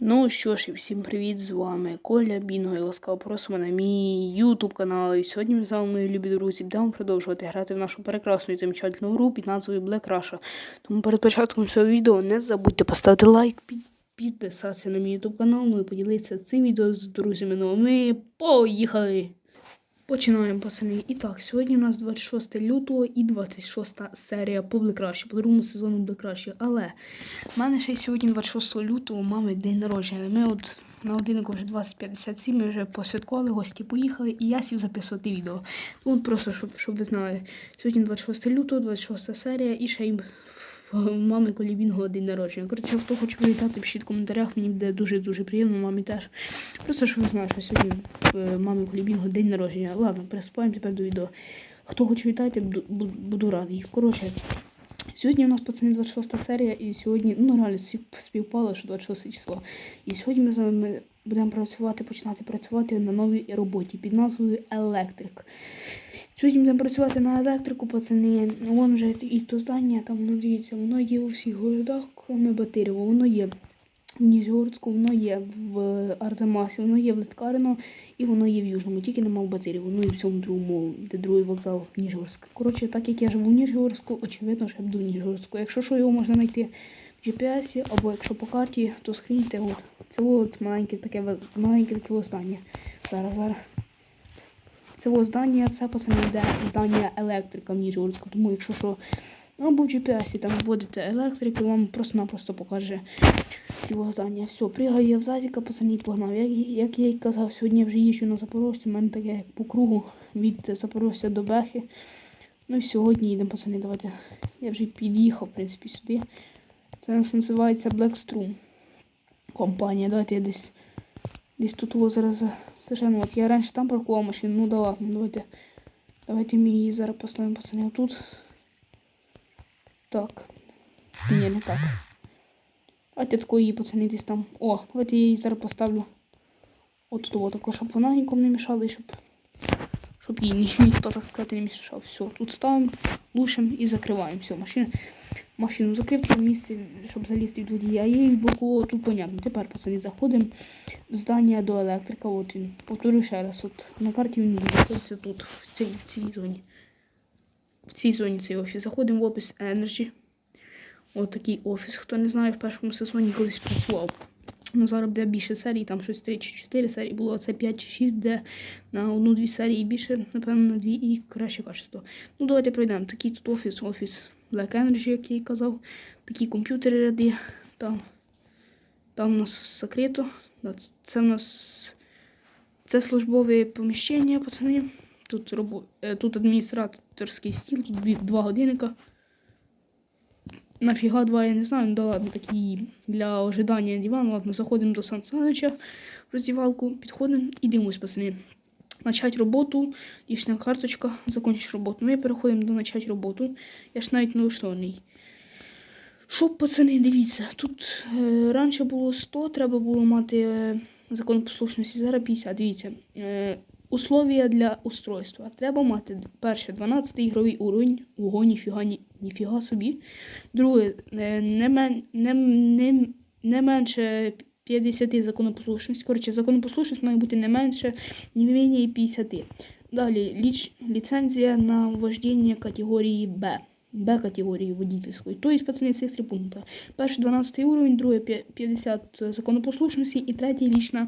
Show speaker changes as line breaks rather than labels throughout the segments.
Ну що ж, і всім привіт, з вами Коля Бінго і ласкаво просимо на мій YouTube канал. І сьогодні ми з вами, мої любі друзі, будемо продовжувати грати в нашу прекрасну і замечательну гру під назвою Black Russia. Тому перед початком цього відео не забудьте поставити лайк, під, підписатися на мій YouTube канал, ну і поділитися цим відео з друзями. Ну а ми поїхали! Починаємо, пацани. І так, сьогодні у нас 26 лютого і 26 серія Black Rush, по другому сезону Black Rush. Але в мене ще сьогодні 26 лютого мами день народження. Ми от на годинку вже 20.57, ми вже посвяткували, гості поїхали, і я сів записувати відео. Ну, от просто, щоб, щоб ви знали, сьогодні 26 лютого, 26 серія, і ще й коли він Колібінго день народження. Коротше, хто хоче привітати, пишіть в коментарях, мені буде дуже-дуже приємно, мамі теж. Просто щоб ви знали, що сьогодні в е, мами Колібінго день народження. Ладно, приступаємо тепер до відео. Хто хоче вітати, буду радий. Коротше, сьогодні у нас пацани 26 серія, і сьогодні, ну реально спів- співпало, що 26 число. І сьогодні ми з вами будемо працювати, починати працювати на новій роботі під назвою Електрик. Сьогодні будемо працювати на електрику, пацани. Вон вже і то здання, там, ну дивіться, воно є у всіх городах, кроме Батирєва. Воно є в Ніжгородську, воно є в Арзамасі, воно є в Литкарино і воно є в Южному. Тільки нема в Батирєву, ну і в цьому другому, де другий вокзал Ніжгорськ. Коротше, так як я живу в Ніжгородську, очевидно, що я буду в Ніжгородську. Якщо що, його можна знайти в GPS, або якщо по карті, то скріньте. От. Це от маленьке таке маленьке таке здання. Зараз, зараз. Це ось здання, це пацани йде здання електрика в Ніжгородську. Тому якщо що, або в GPS там вводите електрик, і вам просто-напросто покаже цього здання. Все, пригаю я в зазіка, пацани, і погнав. Як, як я й казав, сьогодні вже їжджу на Запорожцю, у мене таке як по кругу від Запорожця до Бехи. Ну і сьогодні їдемо, пацани, давайте. Я вже під'їхав, в принципі, сюди. Це називається Black Strum. Компанія. Давайте я десь десь тут його зараз за- зажену. От я раніше там паркував машину, ну да ладно, давайте. Давайте ми її зараз поставимо, пацани, тут. Так. Ні, не так. Давайте тако її, пацани, десь там. О, давайте я її зараз поставлю. От тут, от, щоб вона нікому не мішала, і щоб, щоб їй ні, ніхто, так сказати, не мішав. Все, тут ставимо, глушимо і закриваємо. Все, машину, машину закрив в місце, щоб залізти від водія. А її боку тут понятно. Тепер, пацани, заходимо в здання до електрика. От він. Повторю ще раз. От на карті він знаходиться тут, в цій, в цій зоні. В цій зоні цей офіс. Заходимо в офіс Energy. От офіс. Хто не знає, в першому сезоні колись працював. Ну, зараз буде більше серій, там щось 3 чи 4 серії було, а це 5 чи 6 буде на одну-дві серії більше, напевно, на дві і краще качество. Ну, давайте пройдемо. Такий тут офіс, офіс Black Energy, як я і казав. Такі комп'ютери ряди. Там, там у нас закрито. Це у нас це службове поміщення, пацани. Тут, робо... е, тут адміністраторський стіл, тут два годинника. Нафіга два, я не знаю, ну да ладно, такий для ожидання диван. Ладно, заходимо до Сан Санича в роздівалку, підходимо і дивимось, пацани. Начать роботу, лічна карточка, закончиш роботу. Ми переходимо до начать роботу. Я ж навіть не влаштований. Що, пацани, дивіться, тут е, раніше було 100, треба було мати е, закон послушності, зараз 50. Дивіться. Е, условия для устройства. Треба мати перше 12 ігровий уровень. Ого, ніфіга, ні, ніфіга собі. Друге, е, не, мен, не, не, не менше 50 законопослушності. Коротше, законопослушність має бути не менше, не менее 50. Далі ліч, ліцензія на вождіння категорії Б. Б категорії водительської. Тобто, пацани, цих три пункти. Перший 12 уровень, другий п'я- 50 законопослушності і третій лічна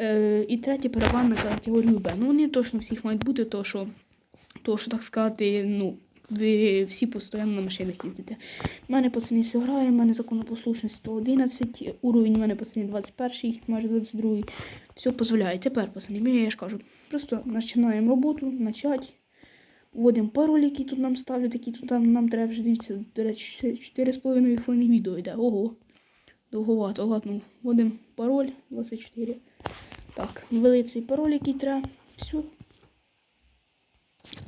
е, і третє переваг на категорію Б. Ну, вони точно всіх мають бути, то що, то, що так сказати, ну, ви всі постійно на машинах їздите. У мене пацани все грає, у мене законопослушність 111, уровень у мене пацани 21, майже 22. Все дозволяє. Тепер, пацани, ми, я ж кажу, просто починаємо роботу, начать. Вводимо пароль, який тут нам ставлять, які тут нам, нам треба вже дивіться, до речі, 4,5 хвилини відео йде. Ого. Довговато. Ладно, вводимо пароль 24. Так, ввели цей пароль, який треба. Все.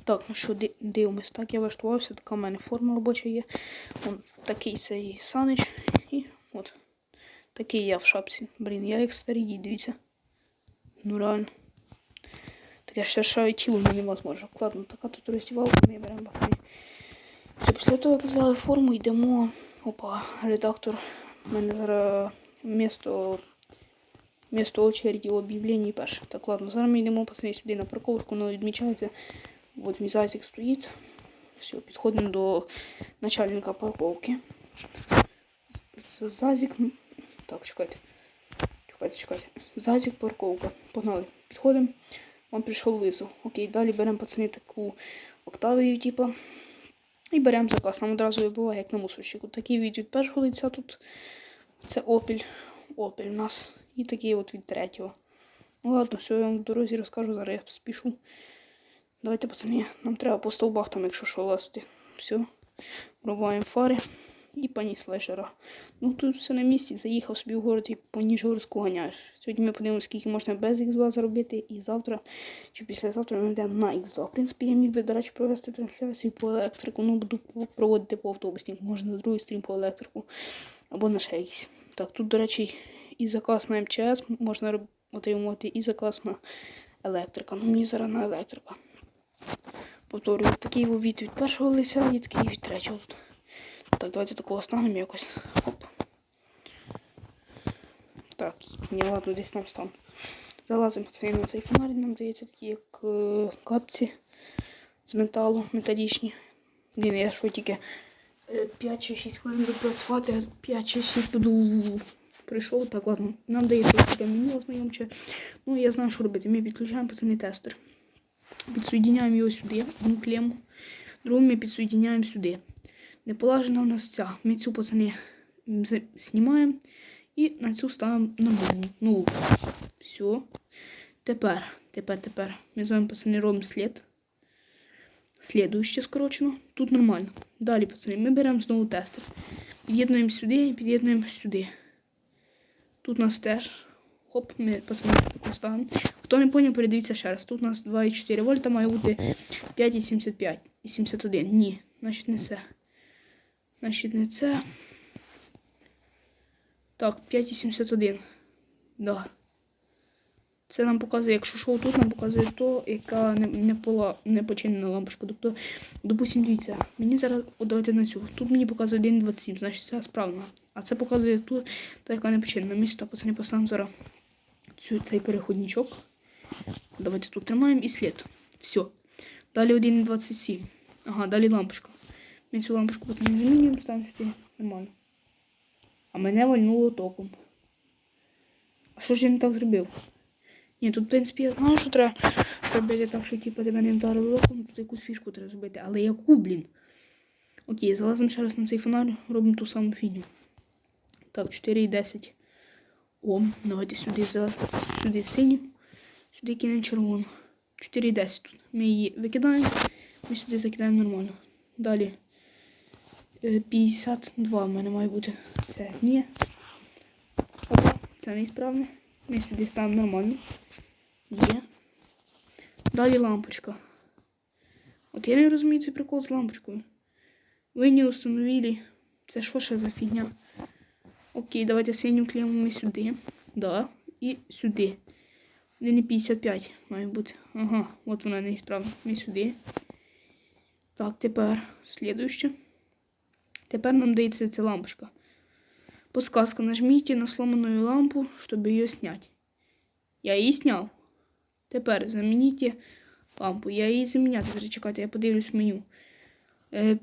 Так, ну що, дивимось. Так, я влаштувався, така в мене форма робоча є. Вон такий цей санич. І от. Такий я в шапці. Блін, я як старий дід, дивіться. Ну реально. Таке шершаве тіло мені невозможно. Ладно, така тут роздівалка, ми беремо басейн. Все, після того, як взяли форму, йдемо. Опа, редактор. У мене зараз вмісто Місто очереді об'явлення перше. Так, ладно, зараз ми йдемо пацани сюди на парковочку, воно відмічається. От мій зайчик стоїть. Все, підходимо до начальника парковки. Зазік. Так, чекайте. Чекайте, чекайте. Зазік парковка. Погнали. Підходимо. Вам прийшов визов. Окей, далі беремо пацани таку октавію, типа. І беремо заказ. Нам одразу вибиває, як на мусорщику. Такий від від першого лиця тут. Це опіль. Опіль у нас. І такий от від третього. Ну ладно, все, я вам в дорозі розкажу, зараз я спішу. Давайте, пацани, нам треба по стовбах там, якщо що лазити. Все. Врубаємо фари і поніс жара. Ну тут все на місці, заїхав собі в город і по Ніжгородську ганяєш. Сьогодні ми подивимося, скільки можна без X2 заробити, і завтра чи післязавтра ми йдемо на X2. В принципі, я міг би, до речі, провести трансляцію по електрику. Ну, буду проводити по автобусній, може на другий стрім по електрику. Або на ще якийсь. Так, тут, до речі, і заказ на МЧС можна отримувати, і заказ на електрика. Ну, мені зараз на електрика. Повторюю, такий від першого лиця і такий від третього. Так, давайте такого станемо якось. Оп. Так, ні, ладно, десь там стан. Залазимо пацани на цей фонарик, нам дається такі як е, капці з металу, металічні. Блін, я що тільки е, 5 чи 6 хвилин буду працювати, а 5 чи 6 буду прийшов. Так, ладно, нам дається таке меню ознайомче. Ну, я знаю, що робити. Ми підключаємо пацани тестер. Підсоєдняємо його сюди, одну клему. Другу ми підсоєдняємо сюди. Не полажена у нас ця. Ми цю пацани знімаємо і на цю ставимо нуль. Ну, все. Тепер, тепер, тепер. Ми з вами пацани робимо слід. Слідуюче скорочено. Тут нормально. Далі, пацани, ми беремо знову тестер. Під'єднуємо сюди і під'єднуємо сюди. Тут нас теж. Хоп, ми пацани поставимо. Хто не поняв, передивіться ще раз. Тут у нас 2,4 вольта має бути 5,75 і 71. Ні, значить не це. Значить не це. Так, 5,71. Да. Це нам показує, якщо що тут нам показує то, яка не, не, пола, не починена лампочка. Тобто, допустим, дивіться, мені зараз давайте на цю. Тут мені показує 1,27, значить це справна. А це показує тут, та яка не починена. Сюди, пацани, поставимо зараз цю, цей переходничок. Давайте тут тримаємо і слід. Все. Далі 1,27. Ага, далі лампочка. Ми цю лампочку потім замінюємо, ставимо сюди. Нормально. А мене вальнуло током. А що ж я не так зробив? Ні, тут, в принципі, я знаю, що треба зробити так, що типу, тебе не вдарило током, тут якусь фішку треба зробити. Але яку, блін? Окей, залазимо ще раз на цей фонарь, робимо ту саму фігню. Так, 4,10. Ом, давайте сюди за сюди синю, сюди кинемо червону. 4,10 тут. Ми її викидаємо, ми сюди закидаємо нормально. Далі. е, 52 в мене має бути. Це ні. Опа, це неісправне. Ми сюди ставимо нормально. Є. Далі лампочка. От я не розумію цей прикол з лампочкою. Ви не установили. Це що ще за фігня? Окей, давайте синю клеїмо ми сюди. Да. І сюди. 1,55 має бути. Ага, от вона неісправна. Ми сюди. Так, тепер слідуще. Тепер нам дається ця лампочка. Подсказка. Нажмите на сломанную лампу, чтобы ее снять. Я її сняв. Тепер замініть лампу. Я її заміняти. Зараз чекайте, я подивлюсь меню. Е,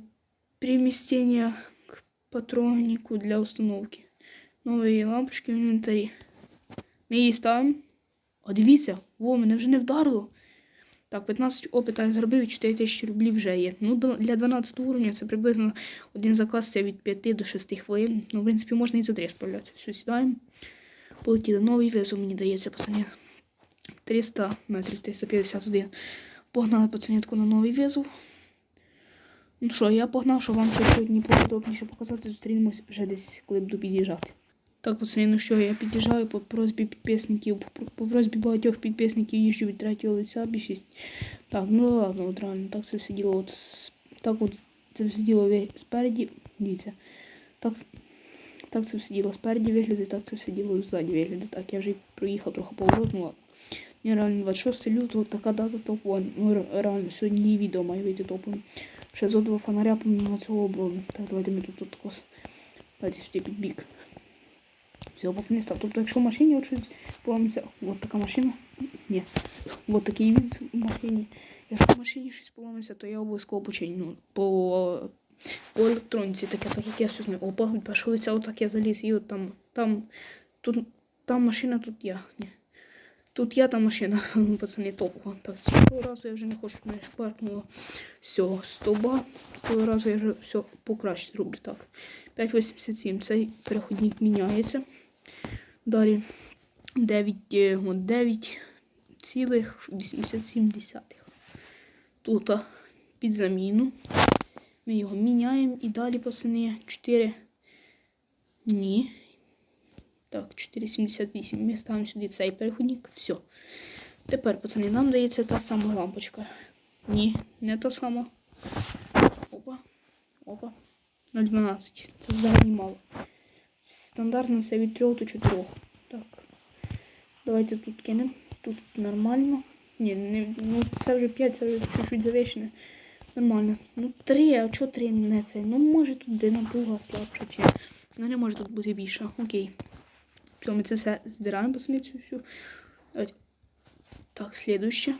переміщення к патронику для установки. Нові лампочки в інвентарі. Ми її ставимо. О, дивіться, во, мене вже не вдарило. Так, 15 опита я зробив і 4 тисячі рублів вже є. Ну, для 12 уровня це приблизно один заказ це від 5 до 6 хвилин. Ну, в принципі, можна і за 3 справлятися. Все, сідаємо. Полетіли. Новий визов мені дається, пацані. 300 метрів, 351. Погнали пацанятку на новий визов. Ну що, я погнав, щоб вам сьогодні подробніше показати. Зустрінемось вже десь, коли буду під'їжджати. Так, пацани, ну що, я під'їжджаю по просьбі підписників, по, по просьбі багатьох підписників їжджу від третього лиця більшість. Так, ну ладно, от реально, так це все діло от, так от це все діло спереді, дивіться, так, так це все діло спереді виглядає, так це все діло ззаді виглядає. Так, я вже проїхав трохи поворот, ну ладно. Ні, реально, 26 лютого, така дата топ-1. Ну, ре- реально, сьогодні її відео має вийти топовим. Ще зо два фонаря помимо цього оброблю. Так, давайте ми тут, тут також. Давайте сюди під бік. Все, пацани, став. Тобто, якщо в машині от щось поламається, от така машина. Ні. От такий від в машині. Якщо в машині щось поламається, то я обов'язково починю. Ну, по, по електроніці таке, так як я знаю. Опа, першого лиця отак я заліз. І от там, там, тут, там машина, тут я. Ні. Тут я, там машина, пацани, топово. Так, цього разу я вже не хочу, мене шпаркнуло. Все, стовба. Цього разу я вже все покраще зроблю. Так. 5,87. Цей переходник міняється. Далі 9, е, от 9 цілих 87 десятих. Тут під заміну. Ми його міняємо і далі пацани 4. Ні. Так, 4,78. Ми ставимо сюди цей переходник. Все. Тепер, пацани, нам дається та сама лампочка. Ні, не та сама. Опа. Опа. 0,12. Це взагалі мало. Стандартно це від 3 до 4. Так. Давайте тут кинемо. Тут нормально. Ні, не, ну це вже 5, це вже чуть-чуть завищене. Нормально. Ну 3, а чого 3 не це? Ну може тут де напруга слабша чи. Ну не може тут бути більше. Окей. Все, ми це все здираємо пацани цю всю. Давайте. Так, слідуще.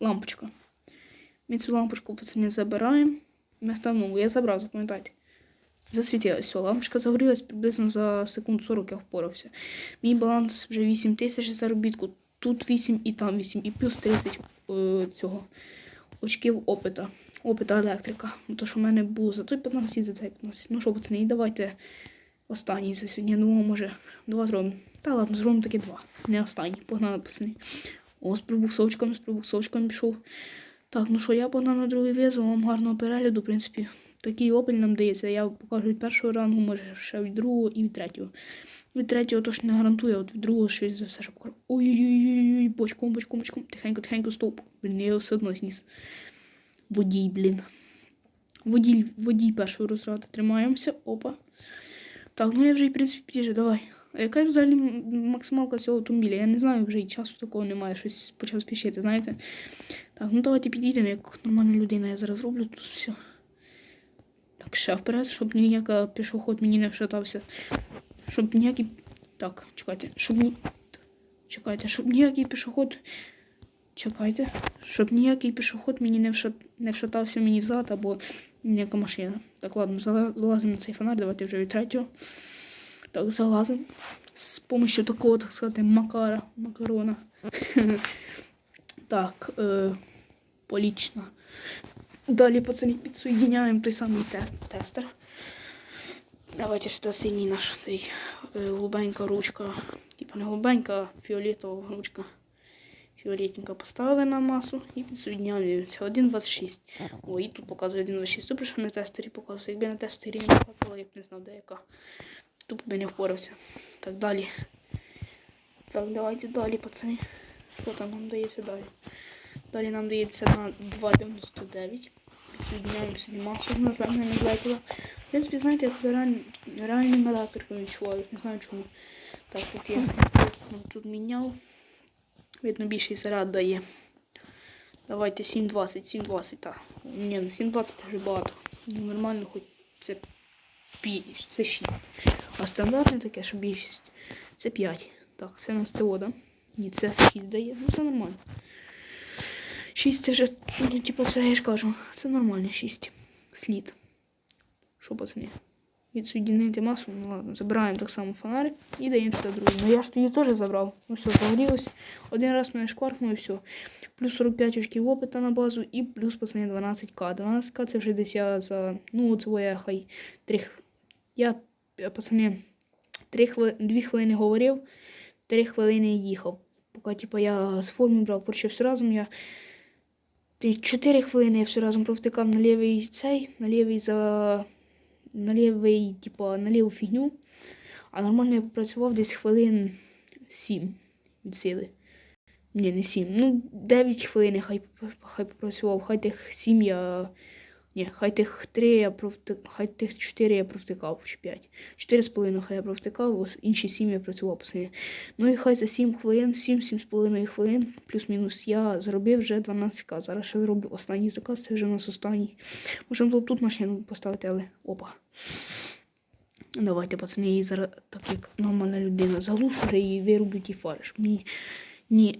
Лампочка. Ми цю лампочку пацани забираємо. Ми ставимо. Я забрав, запам'ятайте. Засвітилась, все, лампочка загорілась приблизно за секунд 40 я впорався. Мій баланс вже 8 тисяч заробітку. Тут 8 і там 8, і плюс 30 е, цього очків опита. Опита електрика. Ну, То, що в мене було за той 15 і за цей 15. Ну що, пацани, давайте останній за сьогодні. Ну, може, два зробимо. Та ладно, зробимо таки два. Не останній. Погнали, пацани. О, з пробуксовочками, з пробуксовочками пішов. Так, ну що, я погнав на другий візу, вам гарного перегляду, в принципі. Такий опель нам дається. Я покажу від першого рангу, може ще від другого і від третього. Від третього то ж не гарантую, а от від другого щось за все, що покажу. Ой-ой-ой, бочком, бочком, бочком. Тихенько, тихенько, стоп. Блін, я його все одно зніс. Водій, блін. Водій, водій першого розряду. Тримаємося. Опа. Так, ну я вже, в принципі, підійшов, давай. А яка взагалі максималка цього автомобіля? Я не знаю, вже і часу такого немає, щось почав спішити, знаєте. Так, ну давайте підійдемо, як нормальна людина. Я зараз роблю тут все. Так, ще вперед, щоб ніяка пішоход мені не вшатався. Щоб ніякий. Так, чекайте, щоб ні. Чекайте, щоб ніякий пішоход. Чекайте. Щоб ніякий пішоход мені не, вшат... не вшатався мені взад або ніяка машина. Так, ладно, залазимо на цей фонарь, давайте вже від третього. Так, залазимо. З помощью такого, так сказати, макара, макарона. Так, е, полічно. Далі, пацани, підсоєдняємо той самий те- тестер. Давайте сюди синій наш цей е, голубенька ручка. Типа не голубенька, а фіолетова ручка. Фіолетненька поставили на масу і підсоєдняються. 1,26. О, і тут показує 1,26. Добре, що на тестері показує. Якби на тестері не показувала, я б не знав, де яка. Тупо би не впорався. Так, далі. Так, давайте далі, пацани. Що там нам дається далі? Далі нам дається на 2,99. Підсоєдняємо собі масу на землю не злетіла. В принципі, знаєте, я себе реаль... реальним електриком відчуваю. Не знаю чому. Так, тут я тут міняв. Видно, більший заряд дає. Давайте 7,20, 7,20, так. Ні, ну 7,20 це вже багато. Ну, нормально, хоч це, пі... це 6. А стандартне таке, що більшість, це 5. Так, це у нас це вода. Ні, це 6 дає. Ну, це нормально. 6 це вже, ну, типу, це я ж кажу, це нормально 6. Слід. Що, пацани? Відсоєдинити масу, ну ладно, забираємо так само фонарик і даємо туди другий. Ну я ж тоді теж забрав. Ну все, загорілось. Один раз мене шкваркнув і все. Плюс 45 очків опита на базу і плюс пацани 12к. 12к це вже десь я за. Ну, це я хай 3 х- Я, пацани, 3 хвили... 2 хвилини говорив, 3 хвилини їхав. Поки типу, я з форми брав, коротше, все разом я. 4 хвилини я все разом провтикав на лівий цей, на лівий за. На лівий, типу, на ліву фігню. А нормально я попрацював десь хвилин 7 від сили. Ні, не 7. Ну, 9 хвилин хай, хай попрацював, хай тих 7 я. Ні, хай тих 3 я провтик... хай тих 4 я провтикав, чи 5. 4,5 хай я провтикав, інші 7 я працював пацани. Ну і хай за 7 хвилин, 7-7,5 хвилин, плюс-мінус, я зробив вже 12к. Зараз ще зроблю останній заказ, це вже у нас останній. Можемо було б тут машину поставити, але опа. Давайте, пацани, її зараз, так як нормальна людина, заглушу і вирублю ті фари. Щоб мені ні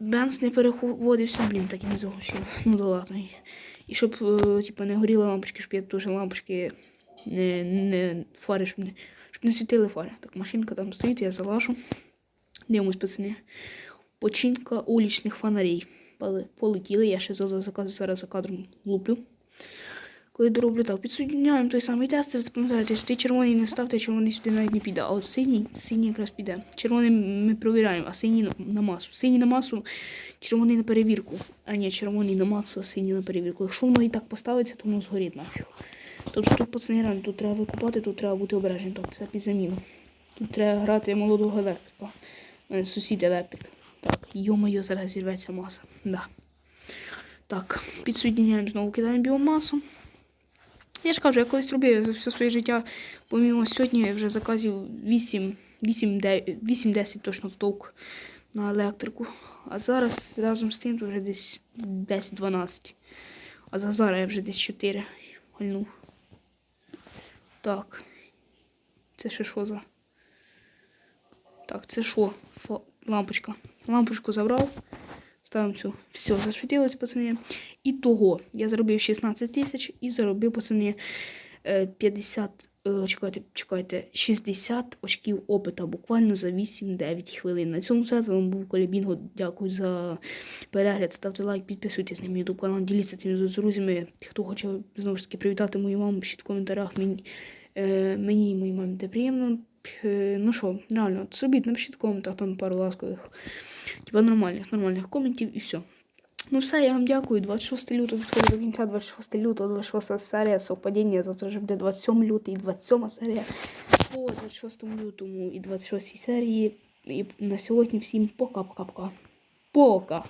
бенз не переходився, блін, так і не заглушив. Ну да ладно. І щоб, типа, не горіли лампочки, щоб я дуже лампочки не, не фари, щоб не, щоб не світили фари. Так, машинка там стоїть, я залажу. Дивимось, пацани. Починка улічних фонарей. Полетіли, я ще за- за- зараз за кадром луплю. Коли дороблю так, підсоединяємо той самий тестер, запам'ятайте, сюди червоний не ставте, червоний сюди навіть не піде. А от синій, синій якраз піде. Червоний ми провіряємо, а синій на, масу. Синій на масу, червоний на перевірку. А ні, червоний на масу, а синій на перевірку. Якщо воно і так поставиться, то воно згорить нафіг. Тобто тут пацани реально, тут треба викупати, тут треба бути обережним. Тобто це під заміну. Тут треба грати молодого електрика. Сусід електрик. Так, йо-моє, зараз зірветься маса. Да. Так, підсоединяємо знову, кидаємо біомасу. Я ж кажу, я колись робив за все своє життя, помимо сьогодні я вже заказів 8, 8, 8-10 точно толк на електрику. А зараз разом з тим вже десь 10-12. А за зараз я вже десь 4 гальнув. Так. Це ще що за? Так, це що? Фо... Лампочка. Лампочку забрав. Ставимо цю. Все, засвітилось, пацани. І того я заробив 16 тисяч і заробив, пацани, е, 50, е, чекайте, чекайте, 60 очків опита буквально за 8-9 хвилин. На цьому все. З вами був Коля Бінго. Дякую за перегляд. Ставте лайк, підписуйтесь на мій YouTube канал, діліться цим з друзями. Хто хоче знову ж таки привітати мою маму, пишіть в коментарях. Мені, е, і моїй мамі буде приємно. Е, Ну що, реально, зробіть, напишіть в коментах там пару ласкових, типа нормальних, нормальних коментів і все. Ну все, я вам дякую. 26 лютого підходить до кінця, 26 лютого, 26 серія, совпадіння, завтра вже буде 27 лютого і 27 серія. По 26 лютому і 26 серії. І на сьогодні всім пока-пока-пока. Пока!